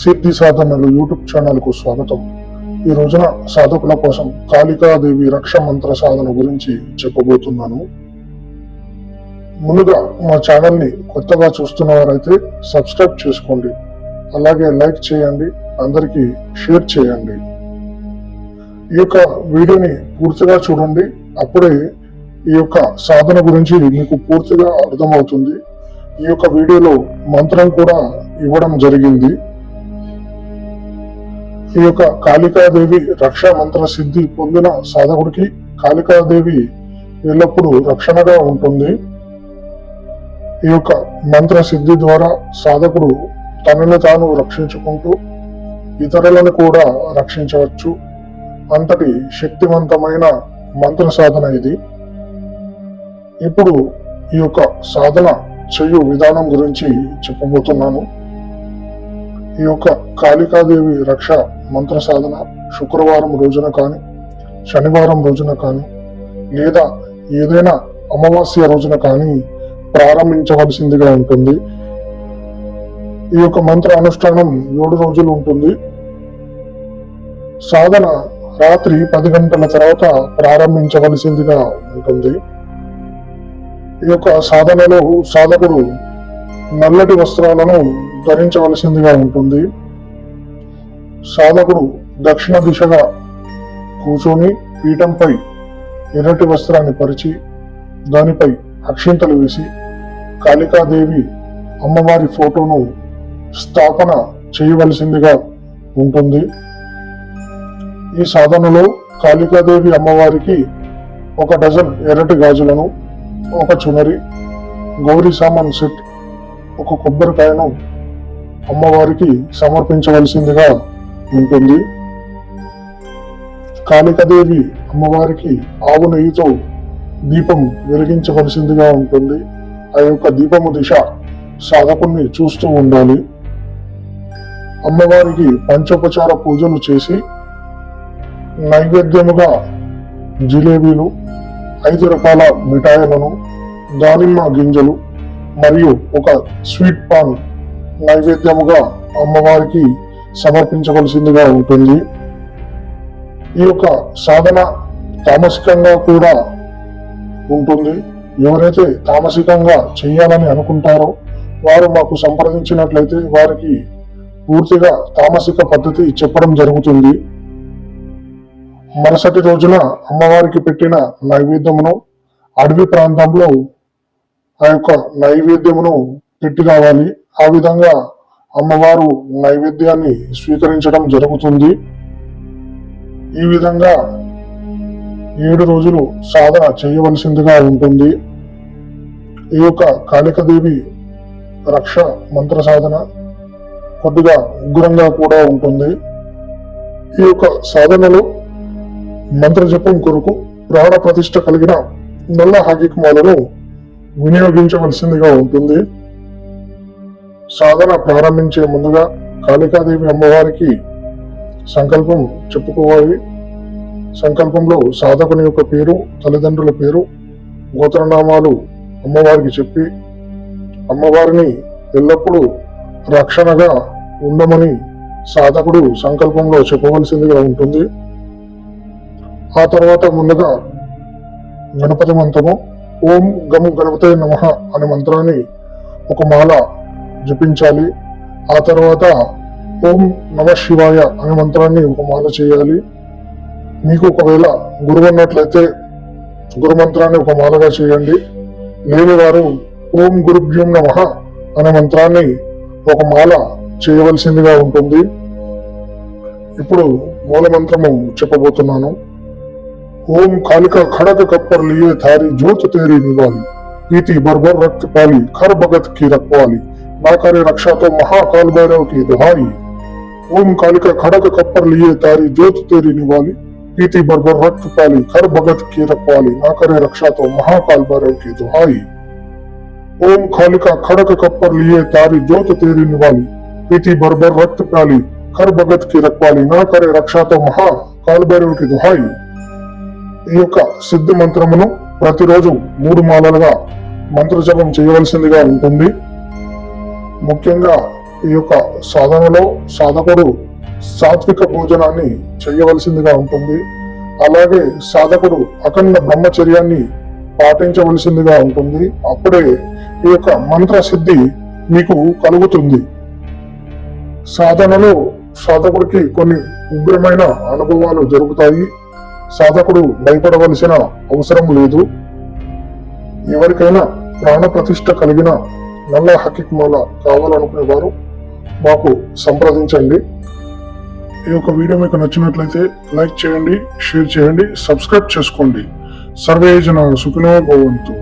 సిద్ధి సాధనలు యూట్యూబ్ ఛానల్కు స్వాగతం. ఈ రోజున సాధకుల కోసం కాళికాదేవి రక్ష మంత్ర సాధన గురించి చెప్పబోతున్నాను. ముందుగా మా ఛానల్ని కొత్తగా చూస్తున్న వారైతే సబ్స్క్రైబ్ చేసుకోండి. అలాగే లైక్ చేయండి అందరికీ షేర్ చేయండి. ఈ యొక్క వీడియోని పూర్తిగా చూడండి. అప్పుడే ఈ యొక్క సాధన గురించి మీకు పూర్తిగా అర్థమవుతుంది. ఈ యొక్క వీడియోలో మంత్రం కూడా ఇవ్వడం జరిగింది. ఈ యొక్క కాళికాదేవి రక్షా మంత్ర సిద్ధి పొందిన సాధకుడికి కాళికాదేవి ఎల్లప్పుడూ రక్షణగా ఉంటుంది. ఈ యొక్క మంత్ర సిద్ధి ద్వారా సాధకుడు తనను తాను రక్షించుకుంటూ ఇతరులను కూడా రక్షించవచ్చు. అంతటి శక్తివంతమైన మంత్ర సాధన ఇది. ఇప్పుడు ఈ యొక్క సాధన చేయు విధానం గురించి చెప్పబోతున్నాను. ఈ యొక్క కాళికాదేవి రక్ష మంత్ర సాధన శుక్రవారం రోజున కానీ శనివారం రోజున కానీ లేదా ఏదైనా అమావాస్య రోజున కానీ ప్రారంభించవలసిందిగా ఉంటుంది. ఈ యొక్క మంత్ర అనుష్ఠానం ఏడు రోజులు ఉంటుంది. సాధన రాత్రి పది గంటల తర్వాత ప్రారంభించవలసిందిగా ఉంటుంది. ఈ యొక్క సాధనలో సాధకుడు నల్లటి వస్త్రాలను ధరించవలసిందిగా ఉంటుంది. సాధకుడు దక్షిణ దిశగా కూర్చొని పీఠంపై ఎర్రటి వస్త్రాన్ని పరిచి దానిపై అక్షింతలు వేసి కాళికాదేవి అమ్మవారి ఫోటోను స్థాపన చేయవలసిందిగా ఉంటుంది. ఈ సాధనలో కాళికాదేవి అమ్మవారికి ఒక డజన్ ఎర్రటి గాజులను ఒక చునరి గౌరీ సామాన్ సెట్ ఒక కొబ్బరికాయను అమ్మవారికి సమర్పించవలసిందిగా ఉంటుంది. కాళికాదేవి అమ్మవారికి ఆవు నెయ్యితో దీపం వెలిగించవలసిందిగా ఉంటుంది. ఆ యొక్క దీపము దిశ సాధకుణ్ణి చూస్తూ ఉండాలి. అమ్మవారికి పంచోపచార పూజలు చేసి నైవేద్యముగా జిలేబీలు ఐదు రకాల మిఠాయిలను దానిమ్మ గింజలు మరియు ఒక స్వీట్ పాన్ నైవేద్యముగా అమ్మవారికి సమర్పించవలసిందిగా ఉంటుంది. ఈ యొక్క సాధన తామసికంగా కూడా ఉంటుంది. ఎవరైతే తామసికంగా చేయాలని అనుకుంటారో వారు మాకు సంప్రదించినట్లయితే వారికి పూర్తిగా తామసిక పద్ధతి చెప్పడం జరుగుతుంది. మరుసటి రోజున అమ్మవారికి పెట్టిన నైవేద్యమును అడవి ప్రాంతంలో ఆ యొక్క నైవేద్యమును పెట్టి రావాలి ఆ విధంగా అమ్మవారు నైవేద్యాన్ని స్వీకరించడం జరుగుతుంది. ఈ విధంగా ఏడు రోజులు సాధన చేయవలసిందిగా ఉంటుంది. ఈ యొక్క కాళికదేవి రక్ష మంత్ర సాధన కొద్దిగా ఉగ్రంగా కూడా ఉంటుంది. ఈ యొక్క సాధనలో మంత్ర జపం కొరకు ప్రాణ ప్రతిష్ట కలిగిన నల్ల హాకికమాలను వినియోగించవలసిందిగా ఉంటుంది. సాధన ప్రారంభించే ముందుగా కాళికాదేవి అమ్మవారికి సంకల్పం చెప్పుకోవాలి. సంకల్పంలో సాధకుని యొక్క పేరు తల్లిదండ్రుల పేరు గోత్రనామాలు అమ్మవారికి చెప్పి అమ్మవారిని ఎల్లప్పుడూ రక్షణగా ఉండమని సాధకుడు సంకల్పంలో చెప్పవలసిందిగా ఉంటుంది. ఆ తర్వాత ముందుగా గణపతి మంత్రము ఓం గము గణపతి నమ అనే మంత్రాన్ని ఒక మాల జపించాలి. ఆ తర్వాత ఓం నమ శివాయ అనే మంత్రాన్ని ఉపమాన చేయాలి. మీకు ఒకవేళ గురువు అన్నట్లయితే గురు మంత్రాన్ని ఒక మాలగా చేయండి. లేని వారు ఓం గురుభ్యం నమ అనే మంత్రాన్ని ఒక మాల చేయవలసిందిగా ఉంటుంది. ఇప్పుడు మూల మంత్రము చెప్పబోతున్నాను. ఓం కాలిక ఖడక కప్పర్ లియే థారి జ్యోత్ తేరి నివాలి ఈతి బర్బర్ రక్త పాలి ఖర్ భగత్కి రక్వాలి. ना करे रक्षा तो महाकाल भैरव की दुहाई ओम कालिका खड़ग कप्पर लिए तारी जोत तेरी निवाली पीती बरबर रक्त पाली खर भगत की रखवाली ना करे रक्षा तो महाकाल भैरव की दुहाई ओम कालिका खड़ग कप्पर लिए तारी जोत तेरी निवाली पीती बरबर रक्त पाली खर भगत की रखवाली ना करे रक्षा तो महाकाल भैरव की दुहाई ఈ యొక్క సిద్ధి మంత్రమును ప్రతిరోజు మూడు మాలలుగా మంత్ర జపం చేయవలసిందిగా ఉంటుంది ముఖ్యంగా ఈ యొక్క సాధనలో సాధకుడు సాత్విక భోజనాన్ని చేయవలసిందిగా ఉంటుంది. అలాగే సాధకుడు అఖండ బ్రహ్మచర్యాన్ని పాటించవలసిందిగా ఉంటుంది. అప్పుడే ఈ యొక్క మంత్ర సిద్ధి మీకు కలుగుతుంది. సాధనలో సాధకుడికి కొన్ని ఉగ్రమైన అనుభవాలు జరుగుతాయి. సాధకుడు భయపడవలసిన అవసరం లేదు. ఎవరికైనా ప్రాణ ప్రతిష్ట కలిగిన నల్ల హకిక్ మాల కావాలనుకునే వారు మాకు సంప్రదించండి. ఈ యొక్క వీడియో మీకు నచ్చినట్లయితే లైక్ చేయండి షేర్ చేయండి సబ్స్క్రైబ్ చేసుకోండి. సర్వే జన సుఖినో భవంతు.